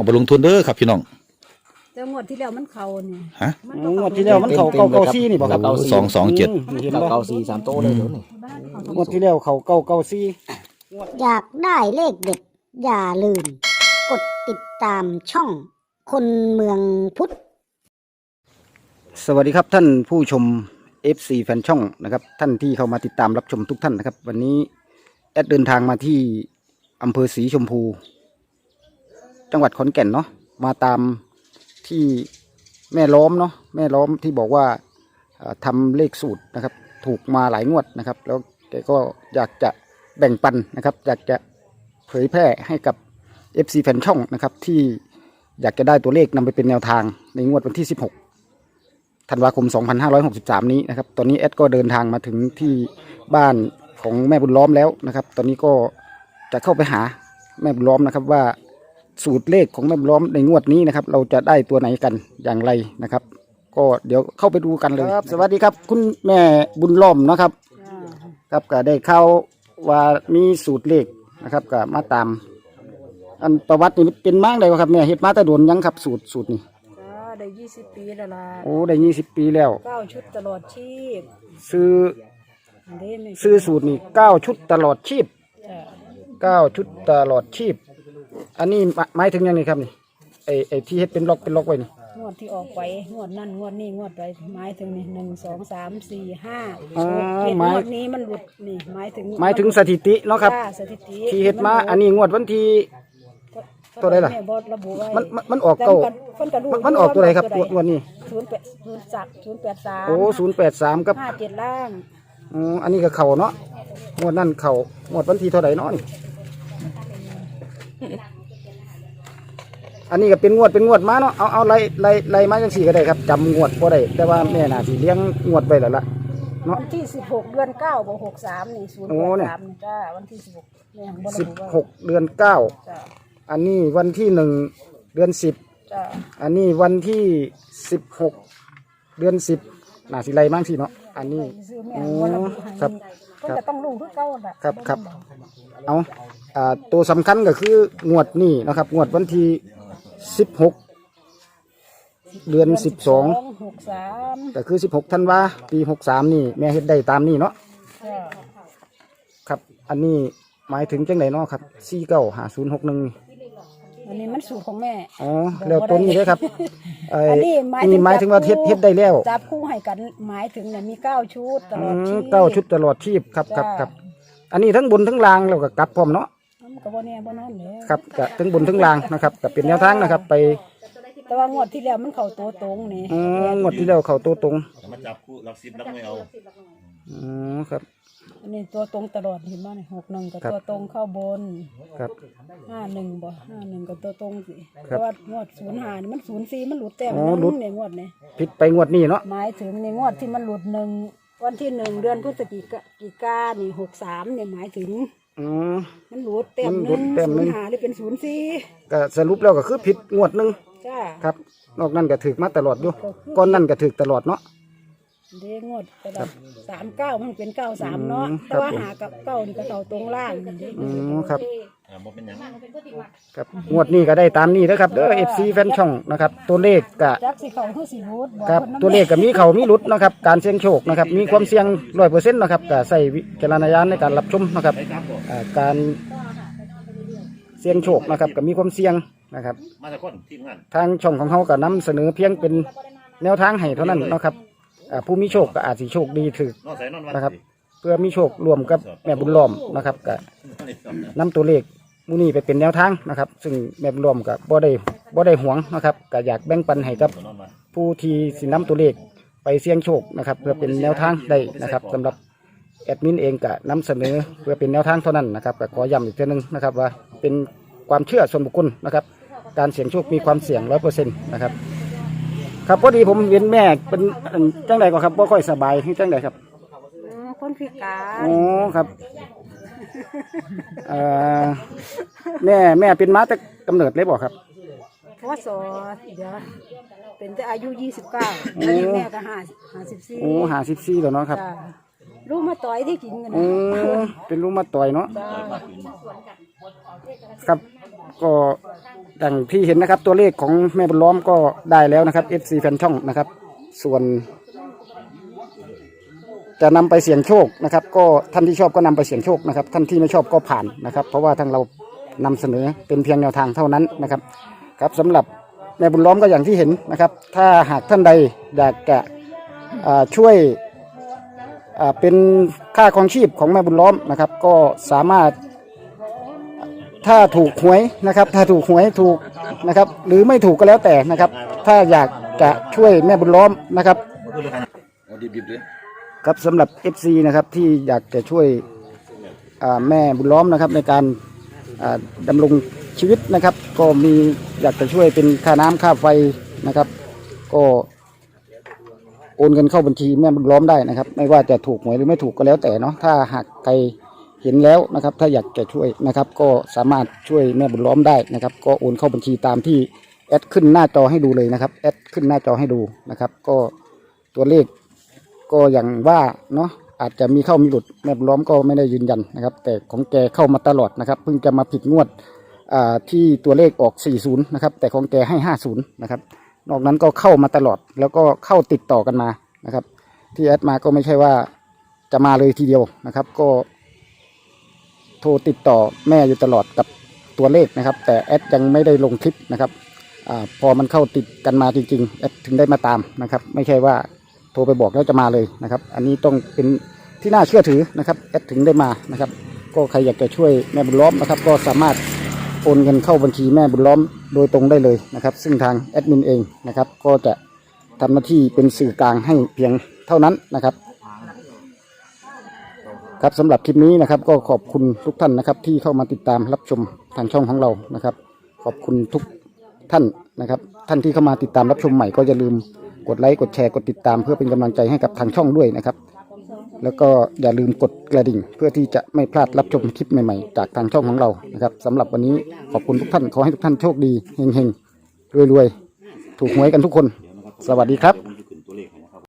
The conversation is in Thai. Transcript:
เอาไปลงทุนเด้อครับพี่น้อง แต่งวดที่แล้วมันเขาเนี่ยฮะ มันงวดที่แล้วมันเขาเก้าเก้าซี่นี่บอกครับโอ้สองสองเจ็ดมเห็นเก้าบ่เก้าสี่สามโต๊ะเลยเดี๋ยวนี้บ้านเขางวดที่แล้วเขาเก้าเก้าซี่อยากได้เลขเด็ด อย่าลืม กดติดตามช่อง คนเมืองพุทธ สวัสดีครับท่านผู้ชม FC แฟนช่องนะครับ ท่านที่เข้ามาติดตามรับชมทุกท่านนะครับ วันนี้แอดเดินทางมาที่อำเภอศรีชมพู จังหวัดขอนแก่นเนาะมาตามที่แม่ล้อมเนาะแม่ล้อมที่บอกว่าเอ่อทำเลขสูตรนะครับ ถูกมาหลายงวดนะครับ แล้วแกก็อยากจะแบ่งปันนะครับ อยากจะเผยแพร่ให้กับ FC แฟนช่องนะครับ ที่อยากจะได้ตัวเลขนำไปเป็นแนวทางในงวดวันที่ 16ธันวาคม 2563 นี้นะครับ ตอนนี้แอดก็เดินทางมาถึงที่บ้านของแม่บุญล้อมแล้วนะครับ ตอนนี้ก็จะเข้าไปหาแม่บุญล้อมนะครับว่า สูตรเลขของแม่บุญล้อมในงวดนี้นะครับ เราจะได้ตัวไหนกันอย่างไรนะครับ ก็เดี๋ยวเข้าไปดูกันเลยครับ สวัสดีครับ คุณแม่บุญล้อมเนาะครับจ้าครับก็ได้เข้าว่ามีสูตรเลขนะครับก็มาตาม อันประวัตินี่เป็นมากเลยวะครับแม่เฮ็ดมาแต่โดนยังครับสูตรสูตรนี่จ้าได้ยี่สิบปีแล้วล่ะโอ้ได้ยี่สิบปีแล้ว เก้าชุดตลอดชีพซื้ออันนี้ไม่ซื้อสูตรนี่เก้าชุดตลอดชีพจ้าเก้าชุดตลอดชีพ อันนี้หมายหมายถึงยังไงครับนี่ไอไอที่เฮ็ดเป็นล็อกเป็นล็อกไว้นี่งวดที่ออกไปงวดนั่นงวดนี้งวดไปหมายถึงนี่หนึ่งสองสามสี่ห้าอ๋อเจ็ดหมายงวดนี้มันหลุดนี่หมายถึงหมายถึงสถิติเนาะครับ จ้าสถิติที่เฮ็ดมาอันนี้งวดวันที่ ตัวใดล่ะ แม่บอระบุไว้มันมันมันออกแต่เก้ามันก็รู้มันมันออกตัวไหนครับงวดงวดนี้ศูนย์แปดศูนย์จักศูนย์แปดสามโอ้ศูนย์แปดสามกับห้าเจ็ดล่างอ๋ออันนี้ก็เข่าเนาะงวดนั่นเข่างวดวันที่เท่าไหร่เนาะนี่ อันนี้ก็เป็นงวดเป็นงวดมาเนาะเอาเอาไล่ไล่ไล่มาจังสี่ก็ได้ครับจำงวดก็ได้ แต่ว่าแม่น่าสิเลี้ยงงวดไว้แล้วล่ะ เนาะวันที่สิบหกเดือนเก้าบวกหกสามนี่ศูนย์โอ้แปดเนี่ย สามนี่จ้าวันที่สิบหกแม่ของบอระสิบบุไว้หกเดือนเก้าจ้าอันนี้วันที่หนึ่งเดือนสิบจ้าอันนี้วันที่สิบหกเดือนสิบน่าสิไรมั่งสิเนาะอันนี้ ซื้อแม่ของบอระบุให้ครับเพิ่นจะต้องรู้คือเก้าแหละครับครับ เอาอ่าตัวสำคัญก็คืองวดนี้นะครับ งวดวันที่ สิบหกเดือนสิบสองหกสามก็คือสิบหกธันวาปีหกสามนี่แม่เฮ็ดได้ตามนี่เนาะจ้าครับ อันนี้หมายถึงจังไหนเนาะครับสี่เก้าหาศูนย์หกหนึ่งอันนี้มันสูตรของแม่ อ๋อแล้วตัวนี้เลยครับเอ่ออัอันนี้หมายถึง นี่หมายถึงว่าเฮ็ดเฮ็ดได้แล้วจับคู่ให้กันหมายถึงเนี่ยมีเก้าชุดตอืลอดมชีพ เก้าชุดตลอดชีพครับครับจ้า ครับอันนี้ทั้งบนทั้งล่างเราก็กลับพร้อมเนาะ มันก็บ่แน่บ่นอนเลยครับก็ทั้งบนทั้งล่างนะครับก็เป็นแนวทางนะครับ ไปแต่ว่างวดที่แล้วมันเข้าตัวตรงนี่อืมงวดที่แล้วเขาตัวตรงมาจับคู่รักซิบรักไม่เอาอืมครับ อันนี้ตัวตรงตลอดเห็นบ่นี่หกหนึ่งกับครับ ตัวตรงเข้าบนครับ ห้าหนึ่งบ่ห้าหนึ่งกับตัวตรงสิครับเพราะว่างวดศูนย์ห้านี่มันศูนย์สี่มันหลุดแต้มอ๋อหหลุนึดงเนี่ยงวดนี่ผิดไปงวดนี้เนาะหมายถึงในงวดที่มันหลุดหนึ่งวันที่หนึ่งเดือนพฤศจิกากิกานี่หกสามเนี่ยหมายถึง อืม มันหลุดแต้มมันหหลุนึ่ดงแต้มหนึ่ศูนง ย์ห้าหรือเป็นศูนย์สี่ก็สรุปแล้วก็คือผิดงวดหนึ่งจ้า ครับ นอกนั้นก็ถือมาตลอดอยู่ก้อนนั่นก็ถือตลอดเนาะ เด้งวดแต่ละสามเก้ามันเป็นเก้าสามเนาะอืมแต่ว่าหากับเก้านี่ก็เก้าตรงล่างนี่เด้อืมครับ อ่าบ่เป็นหยัง ครับงวดนี้ก็ได้ตามนี้นะครับเด้อ FC แฟนช่องนะครับ ตัวเลขก็จักสิเขาคือสิรูดอกครับพิ่นนำตัวเลขก็มีเขามีหลุดนะครับการเสี่ยงโชคนะครับมีความเสี่ยงร้อยเปอร์เซ็นต์นะครับก็ใส่วิจารณญาณในการรับชมนะครับอ่าการเสี่ยงโชคนะครับก็มีความเสี่ยงนะครับ มาจากคนทีมงาน ทางช่องของเขาก็นำเสนอเพียงเป็นแนวทางให้เท่านั้นเนาะครับ อ่าผู้มีโชคก็อาจสิโชคดีถือ นอนใส่นอนวันนะครับ เพื่อมีโชครวมกับแม่บุญล้อมนะครับก็นำตัวเลขมูนี่ไปเป็นแนวทางนะครับ ซึ่งแม่บุญล้อมก็บ่ได้บ่ได้หวงนะครับก็อยากแบ่งปันให้กับ นอนวัน ผู้ที่สินำตัวเลขไปเสี่ยงโชคนะครับ เพื่อเป็นแนวทางได้นะครับสำหรับแอดมินเองก็นำเสนอเพื่อเป็นแนวทางเท่านั้นนะครับก็ขอย้ำอีกทีนึงนะครับว่าเป็นความเชื่อส่วนบุคคลนะครับ การเสี่ยงโชคมีความเสี่ยงร้อยเปอร์เซ็นต์นะครับ ครับพอดีผมเห็นแม่เป็นอันจังไดก็ครับบ่ค่อยสบายที่จังไดครับอืมคนพิการอ๋อครับเอ่อแม่แม่เป็นมาแต่กำเนิดเลยบ่ครับ พศเดี๋ยวเป็นแต่อายุยี่สิบเก้าอายุแม่ก็ห้าห้าสิบสี่โอ้หาสิบสี่แล้วเนาะครับจ้าลูกมาต่อยที่กินกันโอ้นะเป็นลูกมาต่อยเนาะจ้าครับ ก็อย่างที่เห็นนะครับ ตัวเลขของแม่บุญล้อมก็ได้แล้วนะครับ FC แฟนช่องนะครับ ส่วน จะนำไปเสี่ยงโชคนะครับ ก็ท่านที่ชอบก็นำไปเสี่ยงโชคนะครับ ท่านที่ไม่ชอบก็ผ่านนะครับ เพราะว่าทางเรานำเสนอเป็นเพียงแนวทางเท่านั้นนะครับครับสำหรับแม่บุญล้อมก็อย่างที่เห็นนะครับ ถ้าหากท่านใดอยากจะอ่าช่วย อ่าเป็นค่าครองชีพของแม่บุญล้อมนะครับ ก็สามารถ ถ้าถูกหวยนะครับ ถ้าถูกหวยถูกนะครับ หรือไม่ถูกก็แล้วแต่นะครับ ถ้าอยากจะช่วยแม่บุญล้อมนะครับครับสำหรับ FC นะครับที่อยากจะช่วยแม่บุญล้อมนะครับ ในการอ่าดำรงชีวิตนะครับ ก็มีอยากจะช่วยเป็นค่าน้ำค่าไฟนะครับ ก็โอนเงินเข้าบัญชีแม่บุญล้อมได้นะครับ ไม่ว่าจะถูกหวยหรือไม่ถูกก็แล้วแต่เนาะถ้าหากใคร เห็นแล้วนะครับ ถ้าอยากจะช่วยนะครับ ก็สามารถช่วยแม่บุญล้อมได้นะครับ ก็โอนเข้าบัญชีตามที่แอดขึ้นหน้าจอให้ดูเลยนะครับแอดขึ้นหน้าจอให้ดูนะครับ ก็ตัวเลขก็อย่างว่าเนาะอาจจะมีเข้ามีหลุดแม่บุญล้อมก็ไม่ได้ยืนยันนะครับ แต่ของแกเข้ามาตลอดนะครับ เพิ่งจะมาผิดงวดอ่าที่ตัวเลขออก 40 นะครับ แต่ของแกให้ 50 นะครับ นอกนั้นก็เข้ามาตลอด แล้วก็เข้าติดต่อกันมานะครับ ที่แอดมาก็ไม่ใช่ว่าจะมาเลยทีเดียวนะครับ ก็ โทรติดต่อแม่อยู่ตลอดกับตัวเลขนะครับ แต่แอดยังไม่ได้ลงคลิปนะครับอพอมันเข้าติดกันมาจริง ๆ แอดถึงได้มาตามนะครับ ไม่ใช่ว่าโทรไปบอกแล้วจะมาเลยนะครับ อันนี้ต้องเป็นที่น่าเชื่อถือนะครับแอดถึงได้มานะครับ ก็ใครอยากจะช่วยแม่บุญล้อมนะครับ ก็สามารถโอนเงินเข้าบัญชีแม่บุญล้อมโดยตรงได้เลยนะครับ ซึ่งทางแอดมินเองนะครับ ก็จะทำหน้าที่เป็นสื่อกลางให้เพียงเท่านั้นนะครับ ครับสำหรับคลิปนี้นะครับก็ขอบคุณทุกท่านนะครับ ที่เข้ามาติดตามรับชมทางช่องของเรานะครับ ขอบคุณทุกท่านนะครับ ท่านที่เข้ามาติดตามรับชมใหม่ก็อย่าลืมกดไลค์กดแชร์กดติดตามเพื่อเป็นกำลังใจให้กับทางช่องด้วยนะครับ แล้วก็อย่าลืมกดกระดิ่ง เพื่อที่จะไม่พลาดรับชมคลิปใหม่ๆ จากทางช่องของเรานะครับสำหรับวันนี้ขอบคุณทุกท่านขอให้ทุกท่านโชคดีเฮงๆรวยๆถูกหวยกันทุกคน สวัสดีครับ